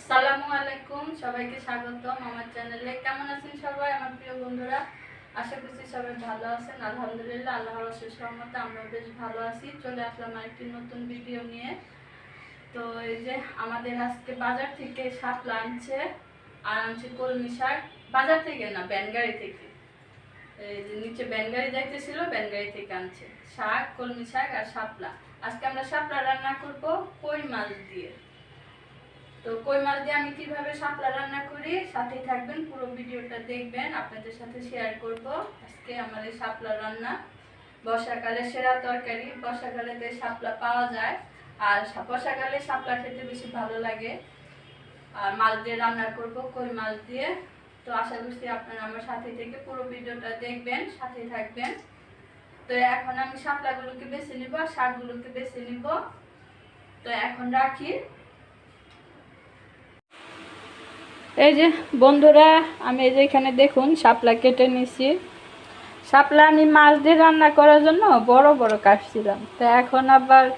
আসসালামু আলাইকুম, সবাইকে স্বাগতম আমার চ্যানেলে। কেমন আছেন সবাই? আমার প্রিয় বন্ধুরা, আশা করছি সবাই ভালো আছেন। আলহামদুলিল্লাহ, আল্লাহর অশেষ সহমতে আমরা বেশ ভালো আছি। চলে আসলাম আরেকটি নতুন ভিডিও নিয়ে। তো এই যে আমাদের আজকে বাজার থেকে শাপলা আনছে আর আনছে কলমি শাক। বাজার থেকে না, ব্যানগাড়ি থেকে। এই যে নিচে ব্যানগাড়ি যাইতেছিল, ব্যানগাড়ি থেকে আনছে। শাক, কলমি শাক আর শাপলা। আজকে আমরা শাপলা রান্না করব কই মাছ দিয়ে। তো কই মাছ দিয়ে আমি কীভাবে শাপলা রান্না করি, সাথেই থাকবেন, পুরো ভিডিওটা দেখবেন, আপনাদের সাথে শেয়ার করব। আজকে এই শাপলা রান্না। বর্ষাকালে সেরা তরকারি বর্ষাকালেতে শাপলা পাওয়া যায়, আর বর্ষাকালে শাপলা খেতে বেশি ভালো লাগে। আর মাছ দিয়ে রান্না করব, কই মাছ দিয়ে। তো আশা করছি আপনারা আমার সাথে থেকে পুরো ভিডিওটা দেখবেন, সাথেই থাকবেন। তো এখন আমি শাপলাগুলোকে বেছে নিব, আর শাকগুলোকে বেছে নিব। তো এখন রাখি। এই যে, বন্ধুরা, আমি এই যে এখানে দেখুন, শাপলা কেটে নিছি। শাপলা আমি মাছ দিয়ে রান্না করার জন্য বড় বড় কাটছিলাম। তো এখন আবার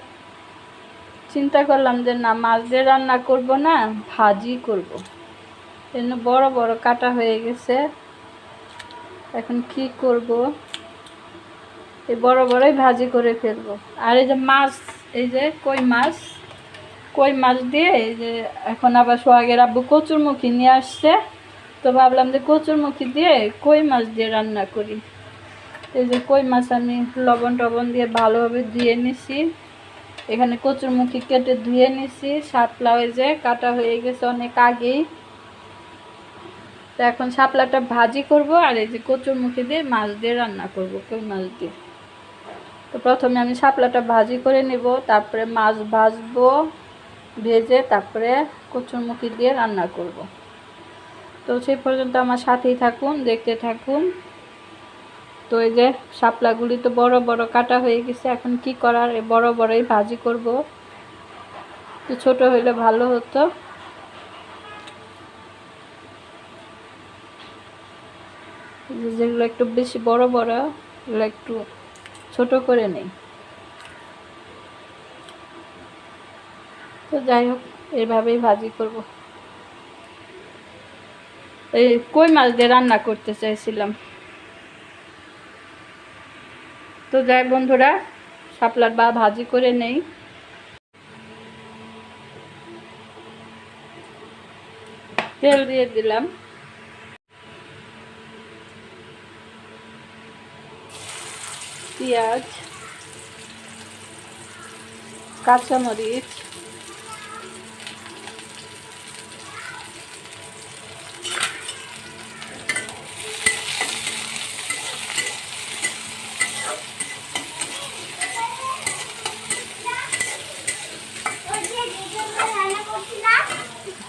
চিন্তা করলাম যে, না, মাছ দিয়ে রান্না করব না, ভাজি করব। জন্য বড় বড় কাটা হয়ে গেছে। এখন কি করব? এই বড় বড়ই ভাজি করে ফেলব। আর এই যে মাছ, এই যে কই মাছ? কই মাছ দিয়ে এই যে এখন আবার সোহাগের আব্বু কচুরমুখী নিয়ে আসছে। তো ভাবলাম যে কচুরমুখী দিয়ে কই মাছ দিয়ে রান্না করি। এই যে কই মাছ আমি লবণ টবণ দিয়ে ভালোভাবে ধুয়ে নিছি। এখানে কচুরমুখী কেটে ধুয়ে নিছি। শাপলা ওই যে কাটা হয়ে গেছে অনেক আগেই। তো এখন শাপলাটা ভাজি করব আর এই যে কচুরমুখী দিয়ে মাছ দিয়ে রান্না করব, কই মাছ দিয়ে। তো প্রথমে আমি শাপলাটা ভাজি করে নেব, তারপরে মাছ ভাজবো। ভেজে তারপরে কচুরমুখী দিয়ে রান্না করব। তো সেই পর্যন্ত আমার সাথেই থাকুন, দেখতে থাকুন। তো এই যে শাপলাগুলি তো বড় বড় কাটা হয়ে গেছে, এখন কি করার? বড় বড়ই ভাজি করব। তো ছোট হইলে ভালো হতো। যেগুলো একটু বেশি বড় বড়, এগুলো একটু ছোট করে নেই। তো যাই হোক এইভাবেই ভাজি করব। এই কই মাছ দিয়ে রান্না করতে চাইছিলাম? তো যাই বন্ধুরা, শাপলার বা ভাজি করে নেই। তেল দিয়ে দিলাম। পেঁয়াজ, কাঁচামরিচ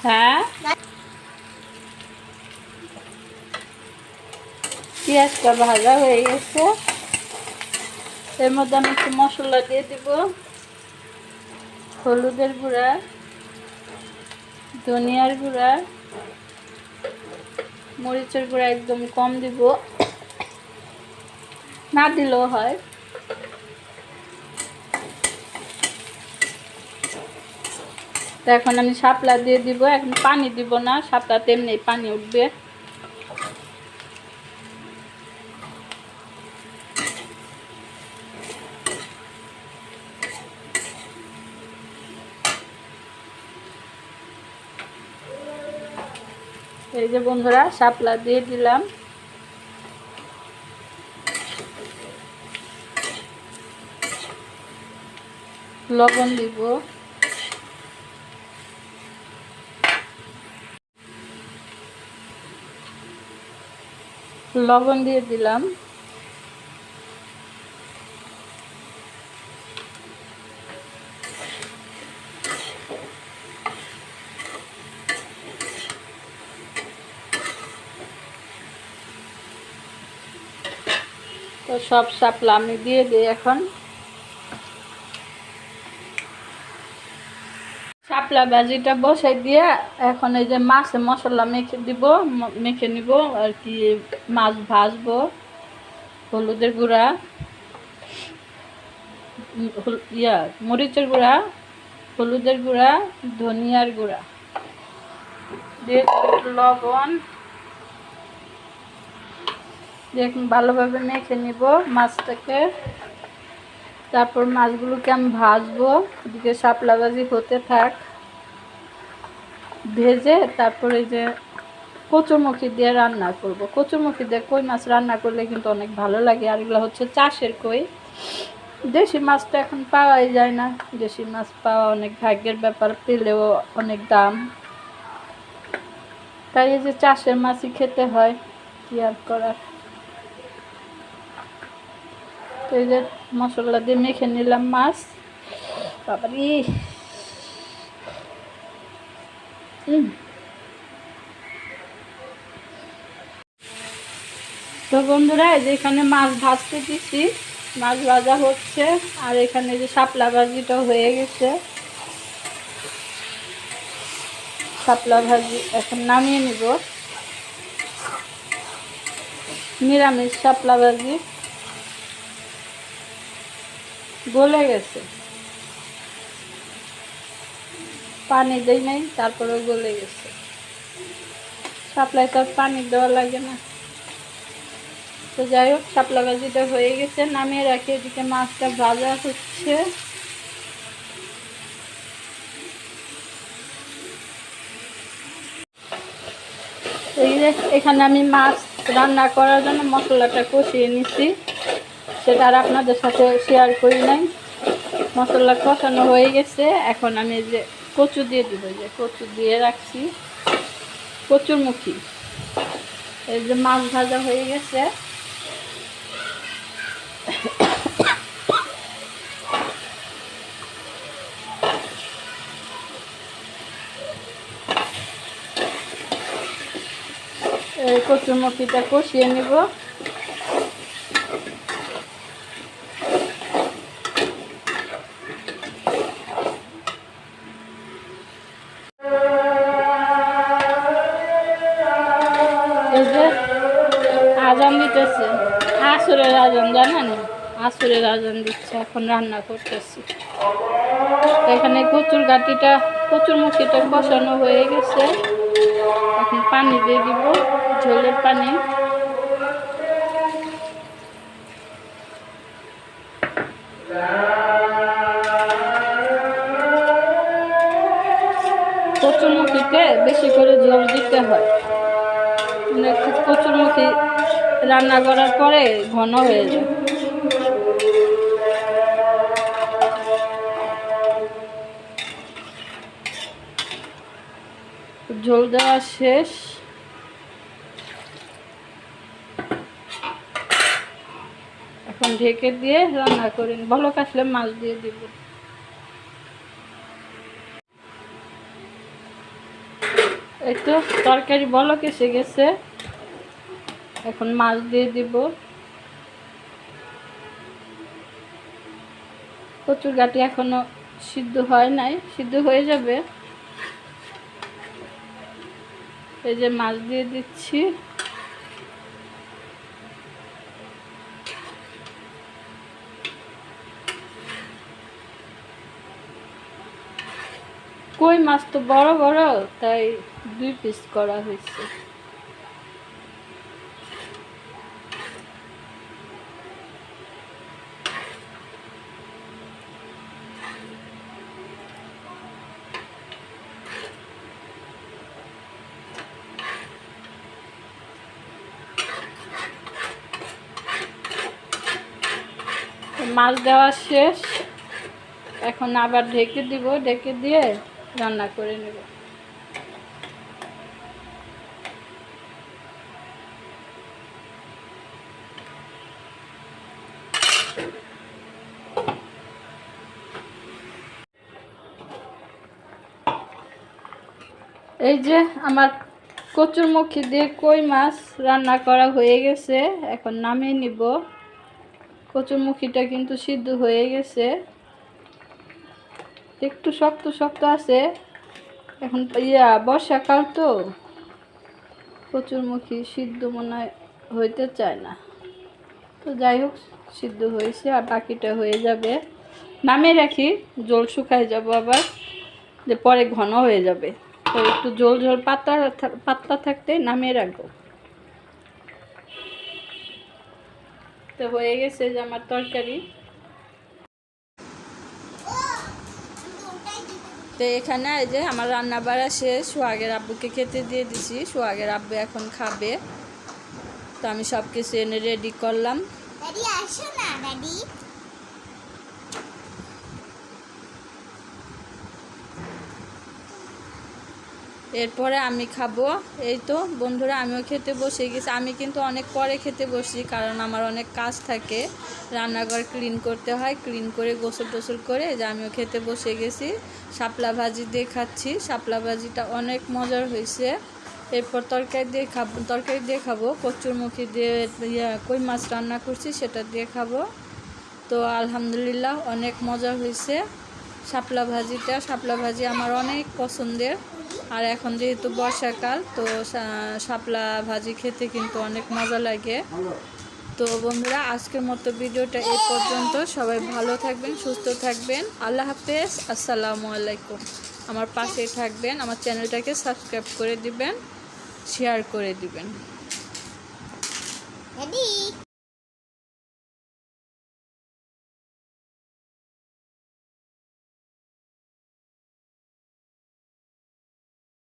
হ্যাঁ? পেঁয়াজটা ভাজা হয়ে গেছে। এর মধ্যে আমি একটু মশলা দিয়ে দিব। হলুদের গুঁড়া, ধনিয়ার গুঁড়া, মরিচের গুঁড়া একদম কম দিব। না দিলেও হয়। তো এখন আমি শাপলা দিয়ে দিব, এখন পানি দিব না, শাপলা তেমনি পানি উঠবে। এই যে বন্ধুরা, শাপলা দিয়ে দিলাম। লবণ দিব। লবণ দিয়ে দিলাম। তো সব সাপলা আমি দিয়ে দিই এখন। শাপলা ভাজিটা বসাই দিয়ে এখন এই যে মাছে মশলা মেখে দিব মেখে নিব আর কি মাছ ভাজবো, হলুদের গুঁড়া ইয়া, মরিচের গুঁড়া, হলুদের গুঁড়া, ধনিয়ার গুঁড়া, দিয়ে লবণ ভালোভাবে মেখে নিব মাছটাকে, তারপর মাছগুলোকে আমি ভাজবো, এদিকে শাপলা ভাজি হতে থাক। ভেজে তারপরে যে কচুরমুখী দিয়ে রান্না করব। কচুরমুখী দিয়ে কই মাছ রান্না করলে কিন্তু অনেক ভালো লাগে। আর এগুলো হচ্ছে চাষের কই। দেশি মাছটা এখন পাওয়াই যায় না। দেশি মাছ পাওয়া অনেক ভাগ্যের ব্যাপার, পেলেও অনেক দাম। তাই এই যে চাষের মাছই খেতে হয়, কি আর করার? তো এই যে মশলা দিয়ে মেখে নিলাম মাছ। বাবারি! তো বন্ধুরা, এই যে এখানে মাছ ভাজতে দিছি। মাছ ভাজা হচ্ছে, আর এখানে যে শাপলা ভাজিটা হয়ে গেছে। শাপলা ভাজি এখন নামিয়ে নিব। নিরামিষ শাপলা ভাজি গলে গেছে। পানি দেই নাই, তারপরে গলে গেছে। শাপলায় তো পানি দেওয়া লাগে না। তো যাই হোক শাপলা ভাজিটা হয়ে গেছে, নামিয়ে রাখি। এদিকে মাছটা ভাজা হচ্ছে। এই যে, এখানে আমি মাছ রান্না করার জন্য মশলাটা কষিয়ে নিছি। সেটা আর আপনাদের সাথে শেয়ার করি নাই। মশলা কষানো হয়ে গেছে। এখন আমি যে কচু দিয়ে দিব যে কচু দিয়ে রাখছি। কচুর মুখি এই যে মাছ ভাজা হয়ে গেছে। এই কচুর মুখিটা কষিয়ে নিব। আজান দিতেছে। আসরের আজান জানেন? আসরের আজান দিচ্ছে, এখন রান্না করতেছি। এখানে কচুর গাটিটা, কচুর মুখিটা বসানো হয়ে গেছে। এখন পানি দিয়ে দিব, ঝোলের পানি। কচুরমুখীতে বেশি করে জল দিতে হয়। মানে কচুরমুখী রান্না করার পরে ঘন হয়ে যায়। ঝোল দেওয়া শেষ। এখন ঢেকে দিয়ে রান্না করেন ভালো কাশলে মাছ দিয়ে দিব। এই তো তরকারি বলক কেসে গেছে। এখন মাছ দিয়ে দিব। কচুর গাটি এখনও সিদ্ধ হয় নাই, সিদ্ধ হয়ে যাবে। এই যে মাছ দিয়ে দিচ্ছি। কই মাছ তো বড় বড়, তাই দুই পিস করা হয়েছে। মাছ দেওয়া শেষ। এখন আবার ঢেকে দিব, ঢেকে দিয়ে রান্না করে নেব। এই যে আমার কচুরমুখী দিয়ে কই মাছ রান্না করা হয়ে গেছে, এখন নামিয়ে নিব। কচুরমুখীটা কিন্তু সিদ্ধ হয়ে গেছে। একটু শক্ত শক্ত আছে। এখন ইয়া, বর্ষাকাল তো। কচুরমুখী সিদ্ধ মনে হইতে চায় না। তো যাই হোক, সিদ্ধ হয়েছে আর বাকিটা হয়ে যাবে। নামিয়ে রাখি, জল শুকায় যাব আবার। যে পরে ঘন হয়ে যাবে। তো একটু জল জল পাতলা থা- পাতলা থাকতে নামিয়ে রাখব। তো হয়ে গেছে যে আমার তরকারি। তো এখানে এই যে আমার রান্না বাড়া শেষ, সোহাগের আব্বুকে খেতে দিয়ে দিছি। সোহাগের আব্বু এখন খাবে। তো আমি সব কিছু এনে রেডি করলাম। এরপরে আমি খাব। এই তো, বন্ধুরা, আমিও খেতে বসে গেছি। আমি কিন্তু অনেক পরে খেতে বসি কারণ আমার অনেক কাজ থাকে। রান্নাঘর ক্লিন করতে হয় ক্লিন করে, গোসল টোসল করে যে আমিও খেতে বসে গেছি। শাপলা ভাজি দিয়ে খাচ্ছি। শাপলা ভাজিটা অনেক মজার হয়েছে। এরপর তরকারি দিয়ে খাব, তরকারি দিয়ে খাব। কচুরমুখী দিয়ে কই মাছ রান্না করছি, সেটা দিয়ে খাব। তো আলহামদুলিল্লাহ, অনেক মজা হয়েছে। শাপলা ভাজিটা, শাপলা ভাজি আমার অনেক পছন্দের। আর এখন যেহেতু বর্ষাকাল, তো শাপলা ভাজি খেতে কিন্তু অনেক মজা লাগে। তো বন্ধুরা, আজকের মতো ভিডিওটা এই পর্যন্ত। সবাই ভালো থাকবেন, সুস্থ থাকবেন। আল্লাহ হাফেজ, আসসালামু আলাইকুম। আমার পাশেই থাকবেন, আমার চ্যানেলটাকে সাবস্ক্রাইব করে দিবেন, শেয়ার করে দিবেন।